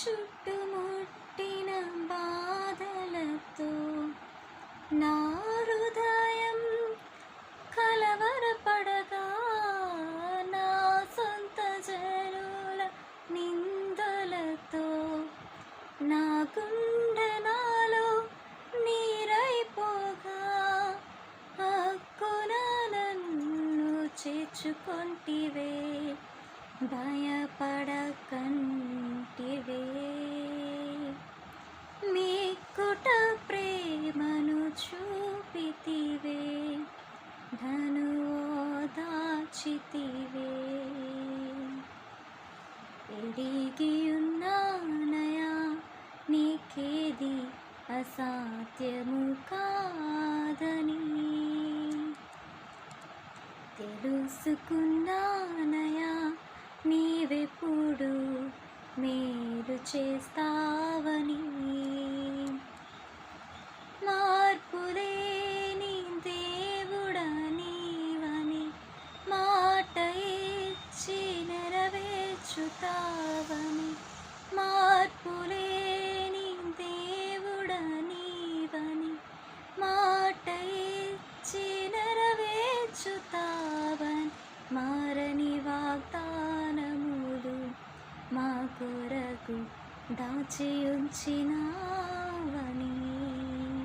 చుట్టుముట్టిన బాధలతో నా హృదయం కలవరపడగా నా సొంత జనుల నిందలతో నా గుండెనాలో నీరైపోగా హక్కున నన్ను చేర్చుకొంటివే. దాచితివే ఎడిగియున్నానయా నీకేది అసాధ్యము కాదని. తెలుసుకున్నానయా నీవెప్పుడు మేలు చేస్తావని. కొరకు దాచి ఉంచినా